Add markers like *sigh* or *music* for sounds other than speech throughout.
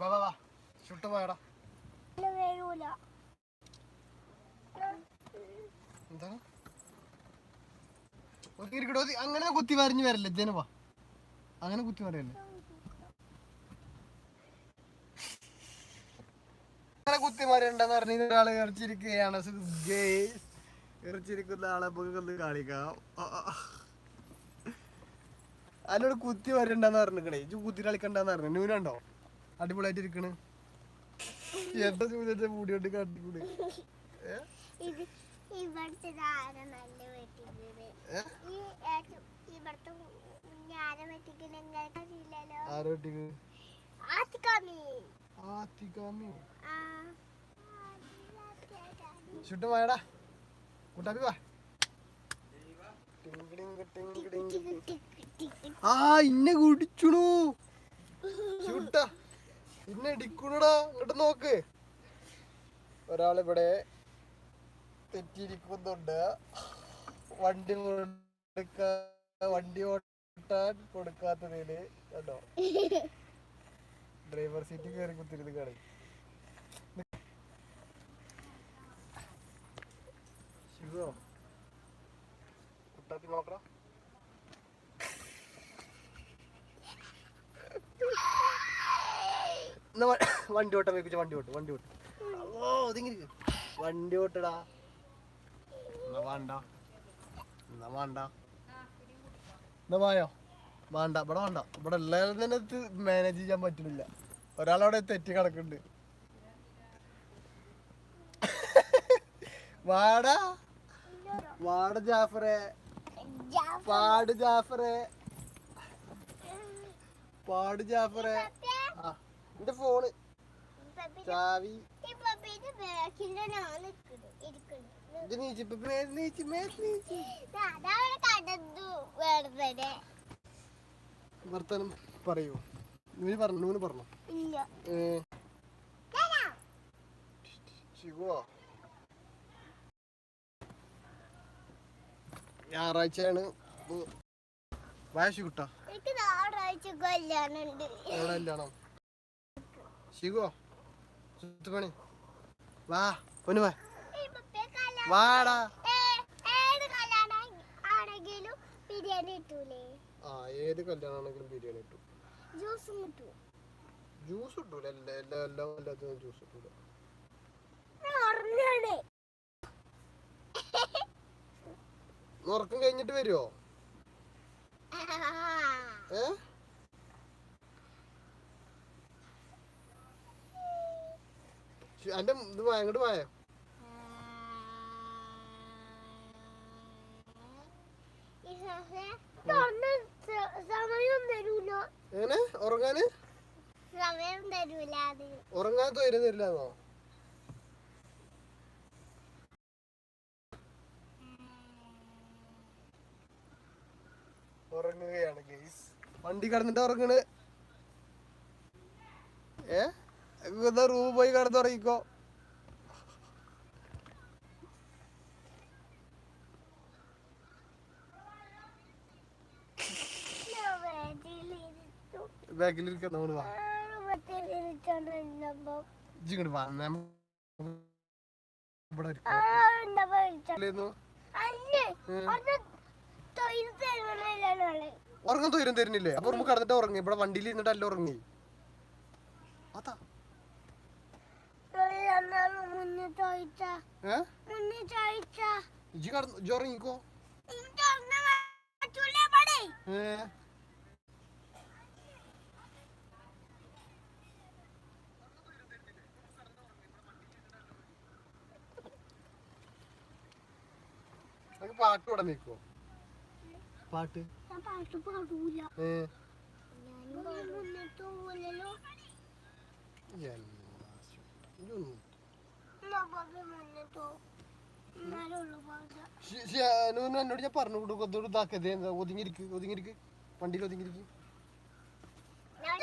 വാ വാ വാ. ചുട്ട പോയടാ. എന്താണ്? അങ്ങനെ കുത്തി വരഞ്ഞു വരല്ലേ? ജനവാ അങ്ങനെ കുത്തി വരല്ലേ അങ്ങനെ കുത്തി മരണ്ടെന്ന് പറഞ്ഞ ഒരാൾ ഇറച്ചിരിക്കുകയാണ്. ഇറച്ചിരിക്കുന്ന ആളെ നമുക്ക് ഒന്ന് കാണിക്കാം. ആ, ആ, ആ. അതിനോട് കുത്തി വരണ്ടെന്ന് പറഞ്ഞിരിക്കണേ ഇജ്ജ് കുത്തി കളിക്കണ്ടെന്ന് പറഞ്ഞു. ന്യൂനുണ്ടോ അടിപൊളിയായിട്ട് ഇരിക്കണ്. എന്താ ചോദിച്ചാ മൂടി കൊണ്ട് കാട്ടിക്കൂടെ? ആത്തിക്കാമി ആരാ നല്ല വെട്ടിക്കുന്നത് ഏ? ഈ ഏറ്റവും ഇവിടുത്തെ ഞാനെ വെട്ടിക്കുന്ന നിങ്ങൾക്ക് അറിയില്ലല്ലോ ആരോ വെട്ടിക്ക് ആത്തിക്കാമി ആത്തിക്കാമി ആ ചുട്ടും മായടാ കൂട്ടാപ്പി വാ. ആ ഇന്നെ കുടിച്ചുണു. ചുട്ട. ഇന്നെ ഇടിക്കണടാ. ഇങ്ങോട്ട് നോക്ക്. ഒരാളിവിടെ തെറ്റിയിരിക്കുന്നുണ്ട്. വണ്ടി വണ്ടി ഓട്ടാൻ കൊടുക്കാത്തതിൽ കണ്ടോ? *laughs* ഡ്രൈവർ സീറ്റ് കയറി കുത്തിരുന്ന് കാണി ശിവോ കുട്ടാപ്പി നോക്കടാ എന്നാ വണ്ടി ഓട്ടം വെപ്പിച്ച വണ്ടി ഓട്ട് വണ്ടി ഓട്ട്. ഓ ഇതിങ്ങനെ വണ്ടി ഓട്ടടാ. എന്നാ വേണ്ട എന്നാ വേണ്ട എന്നാ വായോ? വേണ്ട ഇവിടെ വേണ്ട. ഇവിടെ എല്ലാവരും തന്നെ ഇത് മാനേജ് ചെയ്യാൻ പറ്റുന്നില്ല. ഒരാളവിടെ തെറ്റി കിടക്കുന്നുണ്ട്. *laughs* വാടാ. വാട ജാഫറെ. പാട് ജാഫറെ. പാട് ജാഫറെ. എന്റെ ഫോണ്. ചാവി. വർത്തമാനം പറയൂ. നൂന് പറഞ്ഞു നൂന് പറഞ്ഞു. ഏ. ശിവോ? ഞായറാഴ്ചയാണ്. വാശി കിട്ടോ? കല്യാണം? ശിവോ ചുത്തുപണി വാ പൊന്നു വാ. വാടാ. ആ ഏത് കല്യാണമാണെങ്കിലും ബിരിയാണി കിട്ടും. ജ്യൂസും കിട്ടൂ ജ്യൂസ് കിട്ടൂല. എല്ലാ എല്ലാ എല്ലാത്തിനും ജ്യൂസ് കിട്ടൂല ഉറങ്ങാണ് ഉറക്കം കഴിഞ്ഞിട്ട് വരുമോ *laughs* ഏ? അന്റെ ഇത് വാ അങ്ങോട്ട് വായോ? എങ്ങനെ? ഉറങ്ങാന്? ഉറങ്ങാൻ തൊരം തരില്ലെന്നോ? വണ്ടി കടന്നിട്ട് ഉറങ്ങണ്. ഏ? റൂം പോയി കടന്നുറങ്ങിക്കോ ബാക്കിലിരിക്കാൻ നമ്മൾ വാ. ഇങ്ങോട്ട് വാ ഇവിടെ ഇരിക്കാം. ഉറങ്ങാൻ തൊരം തരുന്നില്ലേ? അപ്പൊ നമുക്ക് കടന്നിട്ട് ഉറങ്ങി. ഇവിടെ വണ്ടിയിൽ ഇരുന്നിട്ട് അല്ല ഉറങ്ങി. അതാ. ഇജ്ജ് കടന്ന് ഇജ്ജ് ഉറങ്ങിക്കോ. പാട്ട് ഇവിടെ നിൽക്കോ പാട്ട്? ഞാൻ പാട്ട് പാടൂല. എന്നോട് ഞാൻ പറഞ്ഞു കൊടുക്കും ഇതാക്കത് ഇതാക്കതേ എന്താ ഒതുങ്ങിരിക്ക് ഒതുങ്ങിരിക്ക് വണ്ടിയിൽ കേട്ടാ ഞാൻ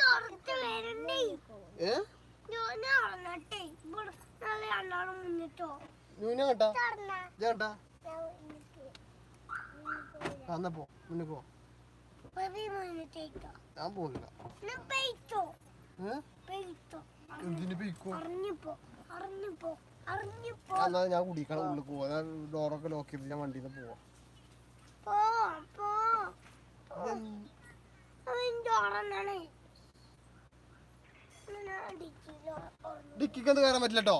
വരണ്ടേ ഏ ഞാൻ ഉറങ്ങട്ടെ ഇവിടെ നാളെ രണ്ടാളും മുന്നിട്ടോ ന്യൂന കേട്ടാ തുറന്ന ചേട്ടാ ആ എന്നാ പോ മുന്നേ പോ ഞാൻ അറിഞ്ഞിപ്പോ എന്നാ ഞാൻ കുടിക്കണം ഉള്ളിൽ പോവാ ഞാൻ ഡോറൊക്കെ ലോക്ക് ചെയ്ത് ഞാൻ വണ്ടിയിൽ നിന്ന് പോവാം ഡിക്കിക്ക് എന്ത് കയറാൻ പറ്റില്ല കേട്ടോ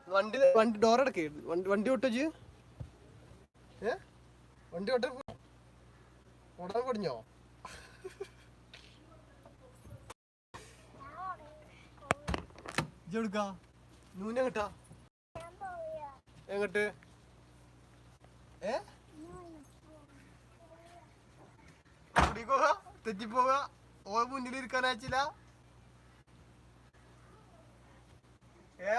വണ്ടി വണ്ടി ഡോർ അടക്കേ വണ്ടി ഓട്ടോ ഏ? വണ്ടി ഓട്ടോ ഓടാൻ പൊടിഞ്ഞോ? ഇജ്ജെടുക്കാ നൂന എങ്ങട്ടാ? എങ്ങട്ട്? ഏ? കുടിക്കുക തെറ്റിപ്പോക ഓ മുന്നിൽ അയച്ചില്ല ഏ?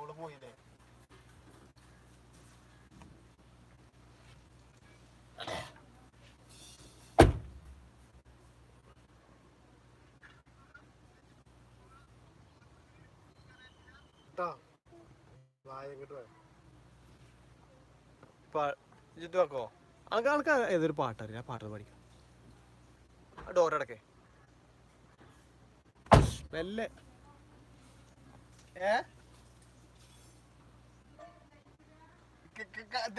ഓൾ പോയില്ലേ ജിത്തുവാക്കോ അനക്ക് അനക്ക് ഏതൊരു പാട്ടറിയ. ആ പാട്ട് പഠിക്കാം. ആ ഡോറടക്കേ മെല്ലെ. ഏ?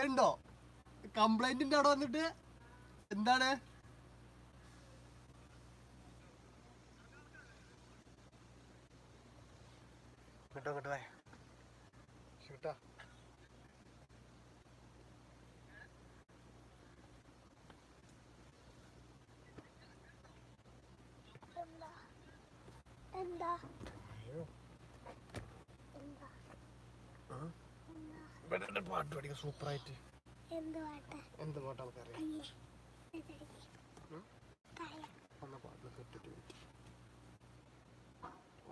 ഇതുണ്ടോ കംപ്ലൈന്റിന്റെ അവിടെ വന്നിട്ട് എന്താണ്? കേട്ടോ കേട്ടോ കേട്ടോ എന്താ ഒരു പാട്ട് പഠിക്കാം സൂപ്പറായിട്ട്. എന്ത് പാട്ട? എന്ത് പാട്ട് കേട്ടിട്ട് പറ്റി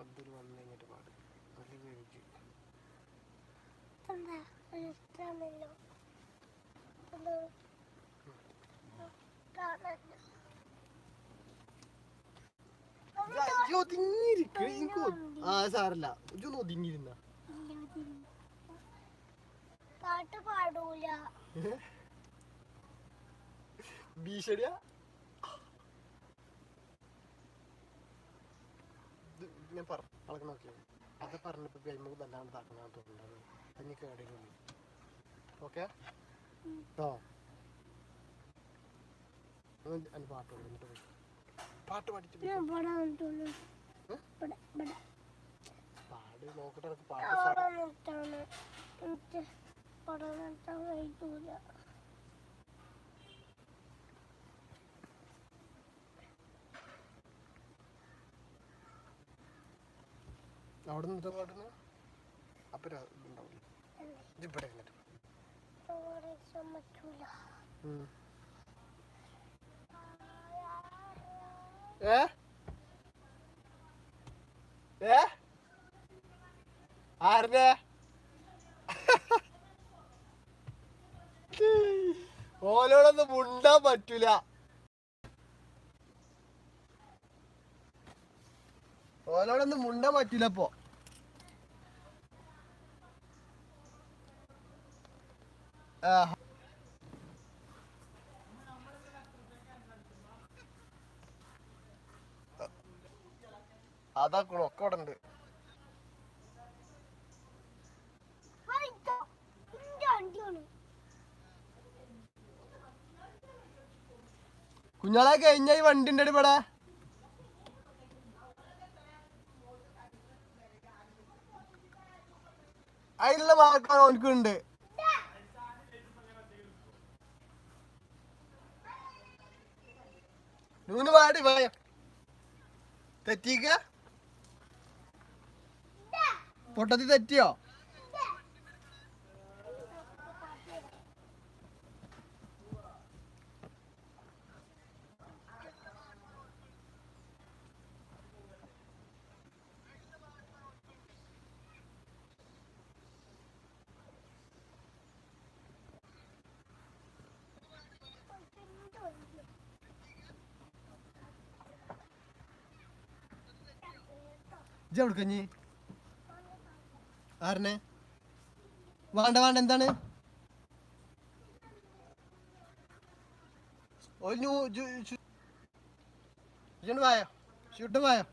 അതിൽ വന്ന് പാട്. ഇഷ്ടമല്ലോ ഒതുങ്ങിയിരിക്കും ആ സാരല്ല. ഇജൊന്ന് ഒതുങ്ങിയിരുന്ന. പാട്ട് പാടൂല. *laughs* ഭീഷണിയാ? ഞാൻ പറ അളക്ക് നോക്കിയാ അത് പറഞ്ഞപ്പോ ഗൈമക്ക് വല്ലാണ്ട് താക്കണ തോന്നുന്നത്. അതിന് കേടില്ല. ഓക്കെ? കേട്ടോ പാട്ട് പാടി. എന്നിട്ട് പോയി. പാട്ട് പാടിച്ച് പാട്. നോക്കട്ടെ പാട്ട് ഇവിടെ നിർത്താൻ കഴിയൂല അവിടെ നിന്നിട്ട് പാടുന്ന? അപ്പൊ ഇത് ഇവിടെ പാട്. ഉം. ഏ? ഏ? ആരുടെ? ഓലോടൊന്നും മുണ്ടാൻ പറ്റൂല. ഓലോടൊന്നും മുണ്ടാൻ പറ്റൂല ഇപ്പോ. അതാക്കണോ ഒക്കെ അവിടെ ഉണ്ട് കുഞ്ഞാളെ കഴിഞ്ഞ ഈ വണ്ടിന്റെ ഇവിടെ അതിലുള്ള മാർക്കാണ് ഓനക്കുണ്ട് നൂന് പാടി പോയ തെറ്റിക്ക പൊട്ടത്തി തെറ്റിയോ? ഇജ്ജ് എവിടുക്കഞ്ഞി ആരനെ? വേണ്ട വേണ്ട എന്താണ്? ഇജ്ജോണ്ട് വായോ? ചുട്ടും വായോ?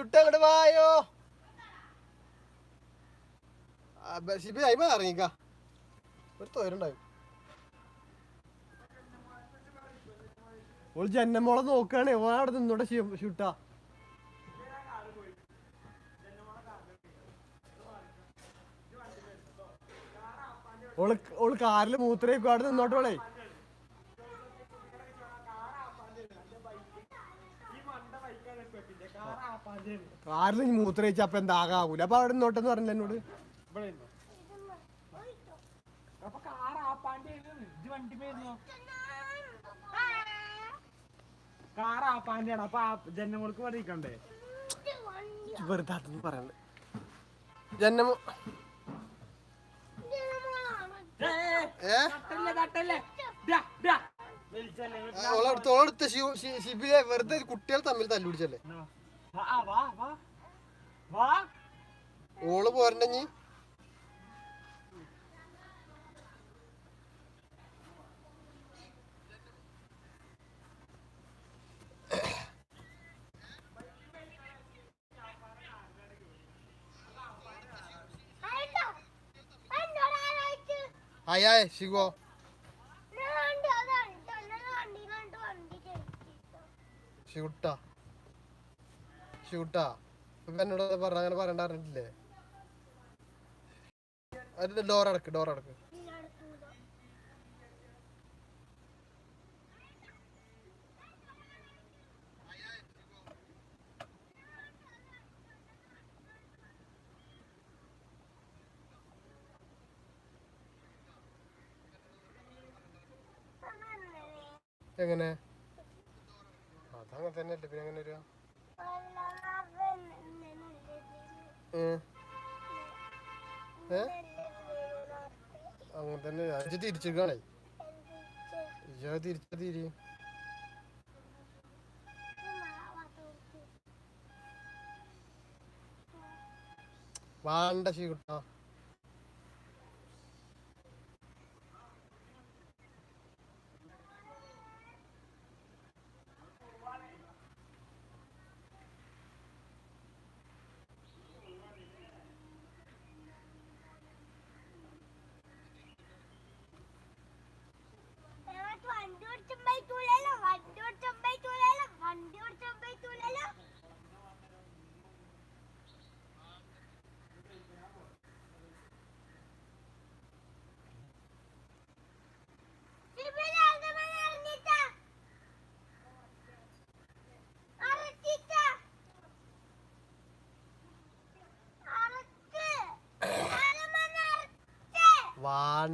ഷൂട്ട് അങ്ങോട്ട് വായോ ഷിബി അയിമ ഇറങ്ങിക്ക ഒരു തോരുണ്ടാവും ഓൾ ജന്നമോളെ നോക്കാണ്. എവിടെ അവിടെ ഷൂട്ടാ. ഓൾ ഓൾ കാറിൽ മൂത്രയൊക്കെ അവിടെ നിന്നോട്ടോളേ കാറിൽ മൂത്ര മൂത്രയിച്ച അപ്പൊ എന്താകാവൂല? അപ്പൊ അവിടെ നോട്ടെന്ന് പറഞ്ഞില്ല എന്നോട്? അപ്പൊ കാർ അപ്പൊ പറയിക്കണ്ടേ അതൊന്നും പറയണ്ട. ജന്മ വെറുതെ കുട്ടികൾ തമ്മിൽ തല്ലുപിടിച്ചല്ലേ? വാ, ആ, വാ, വാ. വാ. ഓൾ പോരണ്ടഞ്ഞി ആയാ ശിവോ ഷൂട്ടാ ഷൂട്ടാ എന്നോട് പറഞ്ഞ അങ്ങനെ പറയണ്ട പറഞ്ഞിട്ടില്ലേ? അതിന്റെ ഡോർ അടക്ക് ഡോർ അടക്ക്. എങ്ങനെ? അതങ്ങനെ തന്നെ അല്ലേ പിന്നെ എങ്ങനെ വരിക? അങ്ങനെ തന്നെ. അജ് തിരിച്ചിരിക്കണേ ഇജ തിരിച്ച തിരി. വാണ്ട ശീകുട്ടാ വണ്ടി ഓടിച്ചുമ്പോഴത്തൂലല്ലോ വണ്ടി ഓടിച്ചുമ്പോഴത്തൂലല്ലോ വണ്ടി ഓടിച്ചുമ്പോഴത്തൂലല്ലോ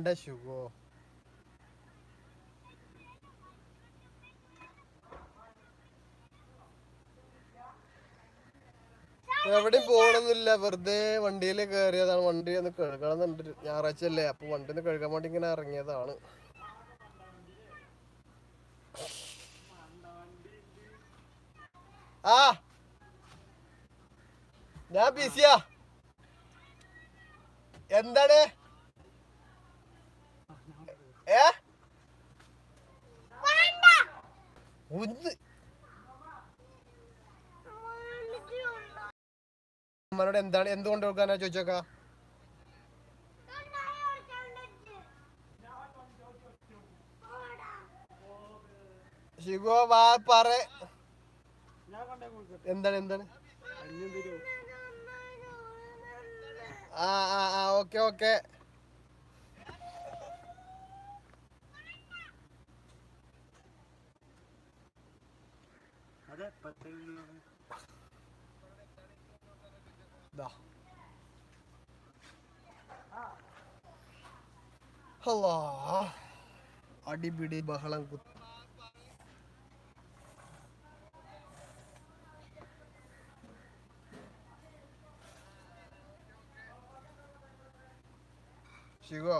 വാണ്ട ശുഭോ? എവിടെയും പോകണമെന്നില്ല വെറുതെ വണ്ടിയിൽ കയറിയതാണ് വണ്ടി ഒന്ന് കഴുകണം എന്നുണ്ട് ഞായറാഴ്ച അല്ലേ? അപ്പൊ വണ്ടി ഒന്ന് കഴുകാൻ വേണ്ടി ഇങ്ങനെ ഇറങ്ങിയതാണ്. ആ! ഞാൻ ബിസിയാ. എന്താണ്? ഏ? ഒന്ന് അമ്മനോട് എന്താണ് എന്തുകൊണ്ട് കൊടുക്കാനാ ചോദിച്ചോക്കാ? ശിവോ വാ പറ. എന്താണ് എന്താണ്? ആ ആ ഓക്കെ ഓക്കെ. അതെ പത്ത് ദാ. ഹലോ അടിപിടി ബഹളം കുത്ത് ശിവോ?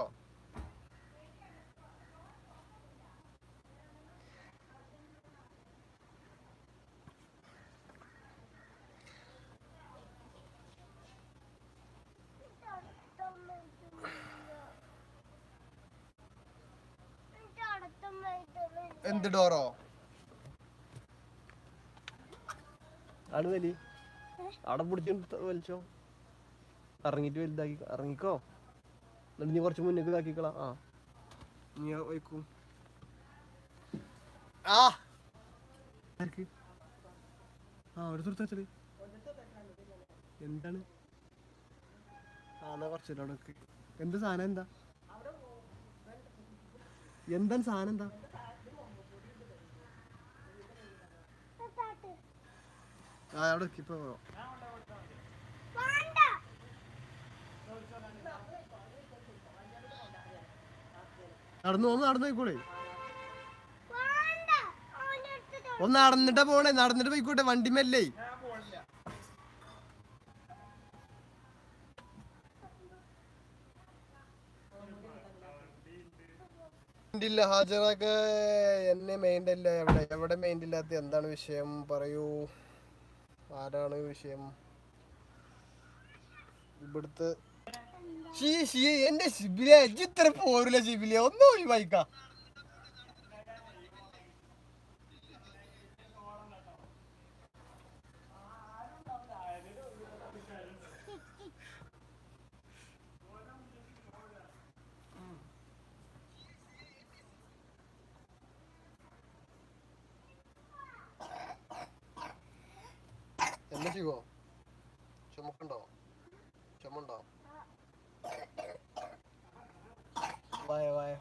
എന്ത് ഡോറോ? ആണ് വലി. അവിടെ പിടിച്ചു വലിച്ചോ. ഇറങ്ങിട്ട് വലുതാക്കി ഇറങ്ങിക്കോ. എന്നിട്ട് നീ കുറച്ച് മുന്നേക്ക് ഇതാക്കിക്കളാ. ആ. നീ വയ്ക്കും ആ. ആ ഒരു സുഹൃത്ത് എന്താണ്? ആ എന്നാ കുറച്ച് നേരം അവിടെ എന്ത് സാധനം എന്താ? എന്താണ് സാധനം എന്താ? ആ അവിടെ സ്കിപ്പ് പോകാം. നടന്നു ഒന്ന് നടന്നു പോയിക്കോളെ. ഒന്ന് നടന്നിട്ടാ പോണേ. നടന്നിട്ട് പോയിക്കോട്ടെ വണ്ടി മെല്ലേ ഇല്ല ഹാജറൊക്കെ എന്നെ മെയിൻഡില്ല എവിടെ എവിടെ മെയിൻഡില്ലാത്ത എന്താണ് വിഷയം? പറയൂ. ആരാണ് വിഷയം? ഇവിടുത്തെ എന്റെ ശിബിലെ ഇത്ര പോരില്ല ശിബിലെ? ഒന്നും ഒഴിവായിക്ക. ചെയ്യുവോ ചുമക്കുണ്ടോ? ചുമണ്ടോ വായ വായ.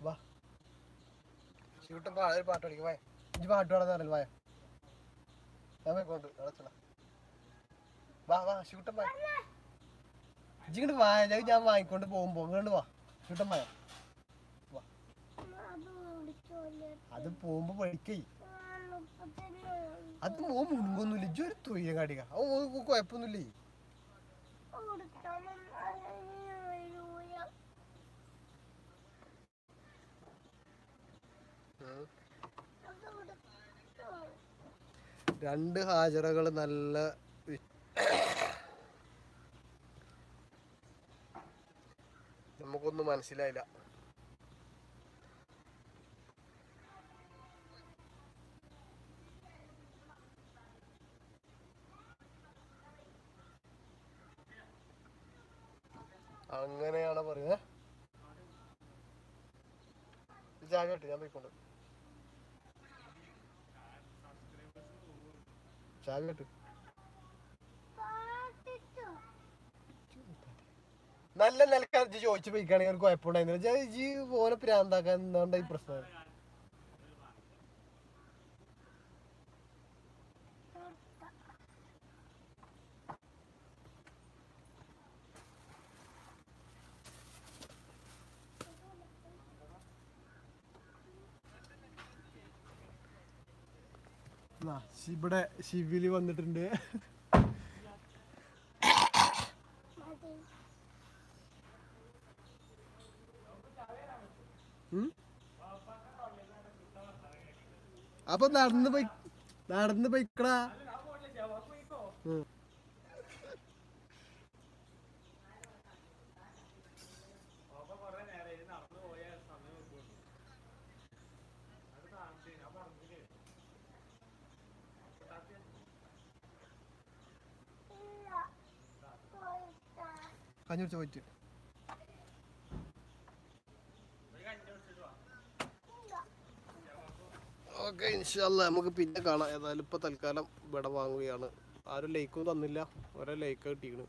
വാ. ഒരു പാട്ട് പഠിക്കും വായ. ഇഞ്ചി പാട്ട് പാടാന്ന് പറഞ്ഞില്ല വായ. ഞാൻ പോയിക്കോണ്ട് വാ വാ ഷൂട്ടൻ വായ ഇജ്ജി ഇങ്ങോട്ട് വായ ഞാൻ ഞാൻ വാങ്ങിക്കൊണ്ട് പോകുമ്പോ ഇങ്ങോട്ട് വാ. ഷൂട്ടൻ വായ. വാ. അത് പോകുമ്പോ പഠിക്കേ. അത് ഓ മുൻകൊന്നുമില്ല. ഇജ്ജ് ഒരു തൊയ്യ കാടിക ഓ കുഴപ്പമൊന്നുമില്ലേ? രണ്ട് ഹാജറകൾ നല്ല നമുക്കൊന്നും മനസ്സിലായില്ല. അങ്ങനെയാണ് പറയുന്നത്. ചാവിട്ട് ഞാൻ പോയിക്കൊണ്ട്. നല്ല നിലക്കാർ ചോദിച്ചു പോയിക്കാണെങ്കിൽ ഒരു കുഴപ്പമുണ്ടായിരുന്നില്ല. ജി ഓനെ പ്രാന്താക്കാൻ എന്താ ഈ പ്രശ്നം? ഇവിടെ ശിവിലി വന്നിട്ടുണ്ട്? അപ്പൊ നടന്ന് പോയി നടന്ന് പോയിക്കടാ. കുടിച്ച് പോയിട്ട്. ഓക്കെ ഇൻഷല്ല നമുക്ക് പിന്നെ കാണാം. ഏതായാലും ഇപ്പൊ തൽക്കാലം ഇവിടെ വാങ്ങുകയാണ്. ആരും ലൈക്കും തന്നില്ല. ഒരേ ലൈക്ക് കിട്ടിക്കണ്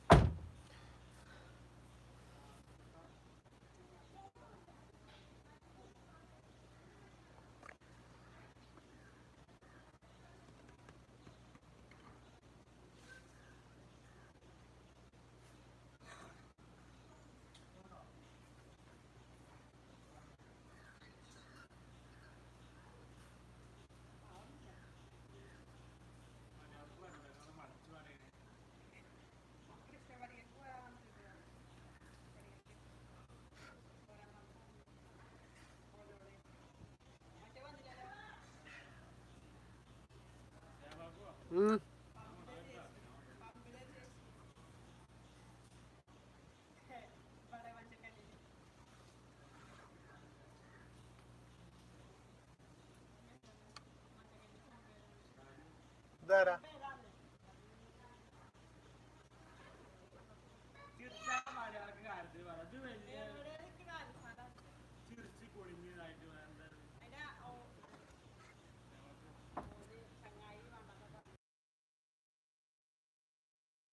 ഉം. ഇതാരാ